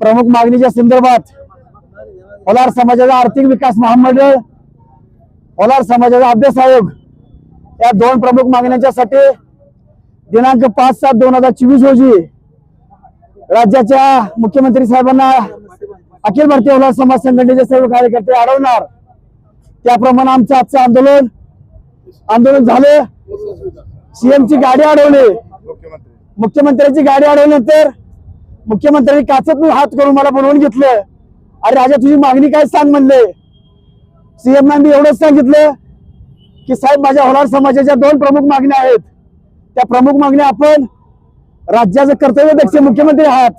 प्रमुख मागणीच्या संदर्भात होलार समाजाचा आर्थिक विकास महामंडळ होलार समाजाचा अभ्यास आयोग या दोन प्रमुख मागण्यांच्यासाठी दिनांक पाच सात दोन हजार चोवीस रोजी राज्याच्या मुख्यमंत्री साहेबांना अखिल भारतीय होलार समाज संघटनेचे सर्व कार्यकर्ते अडवणार त्याप्रमाणे आमचं आजचं आंदोलन आंदोलन झालं. सीएम ची गाडी अडवली. मुख्यमंत्र्यांची गाडी अडवल्यानंतर मुख्यमंत्र्यांनी काचत हात करून मला बनवून घेतलं. अरे राजा तुझी मागणी काय सांग म्हणले. सीएम मी एवढंच सांगितलं की साहेब माझ्या होणार समाजाच्या दोन प्रमुख मागण्या आहेत. त्या प्रमुख मागण्या आपण राज्याचं कर्तव्यदक्ष मुख्यमंत्री आहात.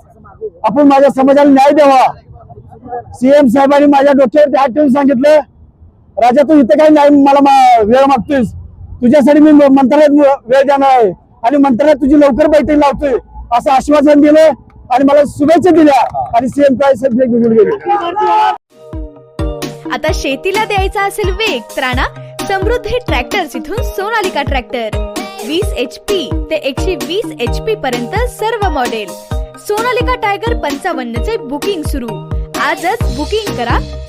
आपण माझ्या समाजाला न्याय द्यावा. सीएम साहेबांनी माझ्या डोक्यावरती हात ठेवून सांगितलं. राजा तू इथे काही नाही मला वेळ मागतोयस. तुझ्यासाठी मी मंत्रालयात वेळ देणार आहे. आणि मंत्रालयात तुझी लवकर बैठक लावतोय. असं आश्वासन दिलं आणि मला शुभेच्छा दिल्या. आणि सीएम गेले. आता शेतीला द्यायचा असेल वेग तर समृद्धी ट्रॅक्टर्स इथून सोनालिका ट्रॅक्टर. वीस एच पी ते एकशे वीस एच पी पर्यंत सर्व मॉडेल सोनालिका टायगर पंचावन्न चे बुकिंग सुरू. आजच बुकिंग करा